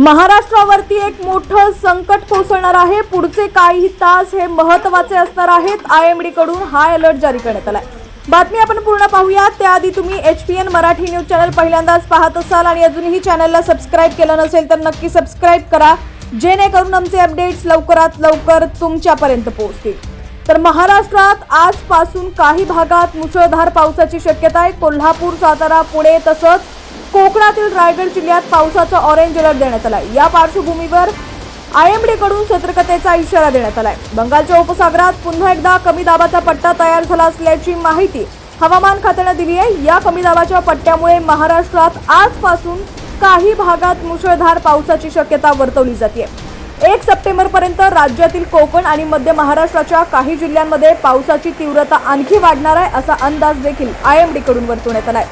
महाराष्ट्रावरती एक मोठं संकट कोसळणार आहे. पुढचे काही तास हे महत्त्वाचे असणार आहेत. आय एम डी कडून हाय अलर्ट जारी करण्यात आलाय. बातमी आपण पूर्ण पाहूया. त्याआधी तुम्ही H P N Marathi news channel पहिल्यांदाच पाहत असाल आणि अजूनही चॅनलला सबस्क्राईब केलं नसेल तर नक्की सबस्क्राईब करा. जेणेकरून आमचे अपडेट्स लवकरात लवकर तुमच्यापर्यंत पोहोचतील. तर महाराष्ट्रात आजपासून काही भागात मुसळधार पावसाची शक्यता आहे. कोल्हापूर सातारा पुणे तसंच कोकणातील रायगड जिल्ह्यात पावसाचा ऑरेंज अलर्ट देण्यात आला या पार्श्वभूमीवर आय एम सतर्कतेचा इशारा देण्यात आलाय. बंगालच्या उपसागरात पुन्हा एकदा कमी दाबाचा पट्टा तयार झाला असल्याची माहिती हवामान खात्यानं दिली आहे. या कमी दाबाच्या पट्ट्यामुळे महाराष्ट्रात आजपासून काही भागात मुसळधार पावसाची शक्यता वर्तवली जाते एक सप्टेंबर पर्यंत राज्यातील कोकण आणि मध्य महाराष्ट्राच्या काही जिल्ह्यांमध्ये पावसाची तीव्रता आणखी वाढणार आहे असा अंदाज देखील आय एमकडून वर्तवण्यात आलाय.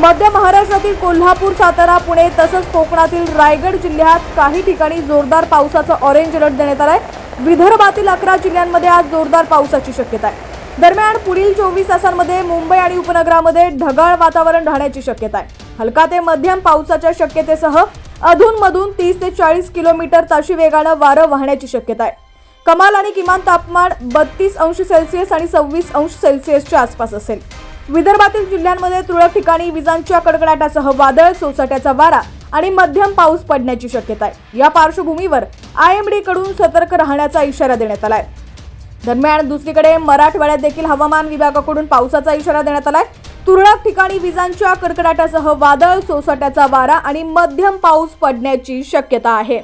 मध्य महाराष्ट्रातील कोल्हापूर सातारा पुणे तसंच कोकणातील रायगड जिल्ह्यात काही ठिकाणी जोरदार पावसाचा ऑरेंज अलर्ट देण्यात आलाय. विदर्भातील अकरा जिल्ह्यांमध्ये आज जोरदार पावसाची शक्यता आहे. दरम्यान पुढील चोवीस तासांमध्ये मुंबई आणि उपनगरामध्ये ढगाळ वातावरण राहण्याची शक्यता आहे. हलका ते मध्यम पावसाच्या शक्यतेसह अधूनमधून तीस ते चाळीस किलोमीटर ताशी वेगानं वारं वाहण्याची शक्यता आहे. कमाल आणि किमान तापमान बत्तीस अंश सेल्सिअस आणि सव्वीस अंश सेल्सिअसच्या आसपास असेल. विदर्भातील जिल्ह्यांमध्ये तुरळक ठिकाणी विजांच्या कडकडाटासह वादळ सोसाट्याचा वारा आणि मध्यम पाऊस पडण्याची शक्यता आहे. या पार्श्वभूमीवर आय एमकडून सतर्क राहण्याचा इशारा देण्यात आलाय. दरम्यान दुसरीकडे मराठवाड्यात देखील हवामान विभागाकडून पावसाचा इशारा देण्यात आलाय. तुरळक ठिकाणी विजांच्या कडकडाटासह वादळ सोसाट्याचा वारा आणि मध्यम पाऊस पडण्याची शक्यता आहे.